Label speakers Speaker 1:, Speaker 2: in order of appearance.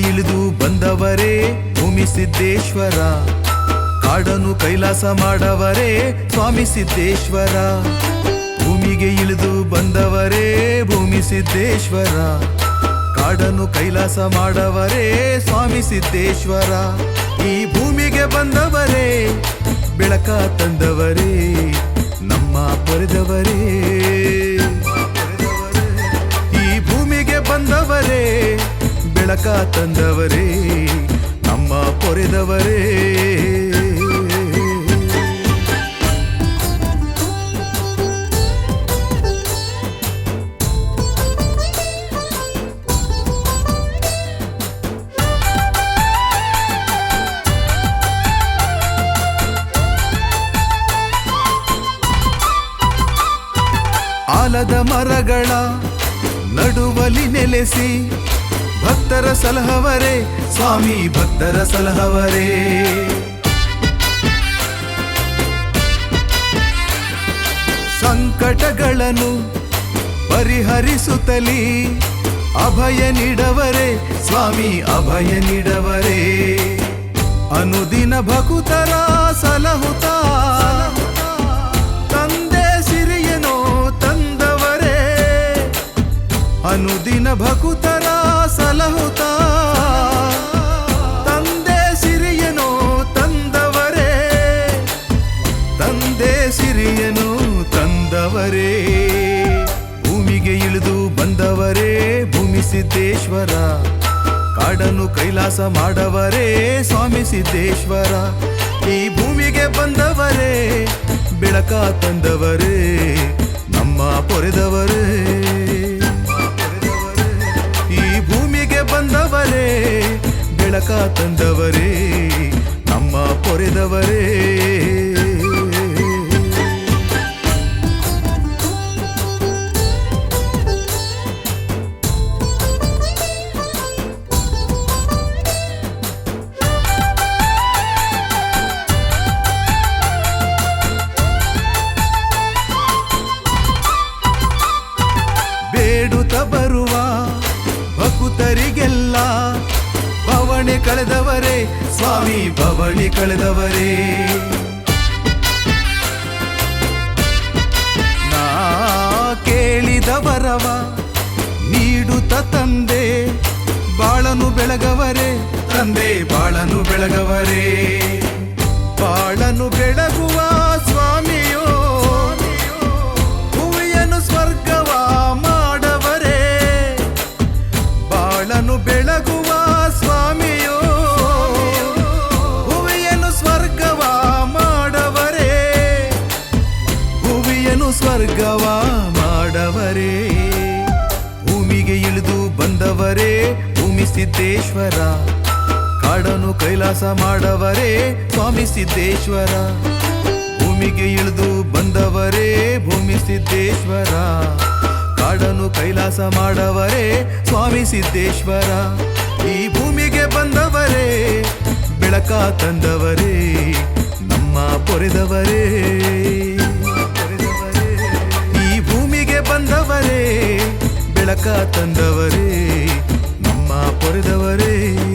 Speaker 1: ಇಳಿದು ಬಂದವರೇ, ಭೂಮಿ ಸಿದ್ದೇಶ್ವರ. ಕಾಡನು ಕೈಲಾಸ ಮಾಡವರೇ, ಸ್ವಾಮಿ ಸಿದ್ದೇಶ್ವರ. ಭೂಮಿಗೆ ಇಳಿದು ಬಂದವರೇ, ಭೂಮಿ ಸಿದ್ದೇಶ್ವರ. ಕಾಡನು ಕೈಲಾಸ ಮಾಡವರೇ, ಸ್ವಾಮಿ ಸಿದ್ದೇಶ್ವರ. ಈ ಭೂಮಿಗೆ ಬಂದವರೇ, ಬೆಳಕ ತಂದವರೇ, ನಮ್ಮ ಪೊರೆದವರೇ ಬೆಳಕ ತಂದವರೇ ನಮ್ಮ ಪೊರೆದವರೇ. ಆಲದ ಮರಗಳ ನಡುವಲಿ ನೆಲೆಸಿ ಭಕ್ತರ ಸಲಹವರೇ, ಸ್ವಾಮಿ ಭಕ್ತರ ಸಲಹವರೇ. ಸಂಕಟಗಳನ್ನು ಪರಿಹರಿಸುತ್ತಲಿ ಅಭಯ ನೀಡವರೇ, ಸ್ವಾಮಿ ಅಭಯ ನೀಡವರೇ. ಅನುದಿನ ಭಕುತರ ಸಲಹುತ, ತಂದೆ ಸಿರಿಯನೋ ತಂದವರೇ. ಅನುದಿನ ಭಕುತರ ಸಲಹುತ. ತಂದೆ ಸಿರಿಯನು ತಂದವರೇ. ತಂದೆ ಸಿರಿಯನು ತಂದವರೇ. ಭೂಮಿಗೆ ಇಳಿದು ಬಂದವರೇ, ಭೂಮಿ ಸಿದ್ದೇಶ್ವರ. ಕಾಡನ್ನು ಕೈಲಾಸ ಮಾಡವರೇ, ಸ್ವಾಮಿ ಸಿದ್ದೇಶ್ವರ. ಈ ಭೂಮಿಗೆ ಬಂದವರೇ, ಬೆಳಕ ತಂದವರೇ, ನಮ್ಮ ಪೊರೆದವರೇ. ಬೆಳಕ ತಂದವರೇ ನಮ್ಮ ಪೊರೆದವರೇ. ಬರುವ ಭಕುತರಿಗೆಲ್ಲ ಕಳೆದವರೇ, ಸ್ವಾಮಿ ಭವಣಿ ಕಳೆದವರೇ. ನಾ ಕೇಳಿದವರವ, ನೀಡುತ್ತ ತಂದೆ, ಬಾಳನು ಬೆಳಗವರೇ, ತಂದೆ ಬಾಳನು ಬೆಳಗವರೇ. ಬಾಳನು ಬೆಳಗುವ ಸ್ವರ್ಗವ ಮಾಡವರೇ. ಭೂಮಿಗೆ ಇಳಿದು ಬಂದವರೇ, ಭೂಮಿ ಸಿದ್ದೇಶ್ವರ. ಕಾಡನು ಕೈಲಾಸ ಮಾಡವರೇ, ಸ್ವಾಮಿ ಸಿದ್ದೇಶ್ವರ. ಭೂಮಿಗೆ ಇಳಿದು ಬಂದವರೇ, ಭೂಮಿ ಸಿದ್ದೇಶ್ವರ. ಕಾಡನು ಕೈಲಾಸ ಮಾಡವರೇ, ಸ್ವಾಮಿ ಸಿದ್ದೇಶ್ವರ. ಈ ಭೂಮಿಗೆ ಬಂದವರೇ, ಬೆಳಕ ತಂದವರೇ, ನಮ್ಮ ಪೊರೆದವರೇ. ಬೆಳಕ ತಂದವರೇ ನಮ್ಮ ಪೊರೆದವರೇ.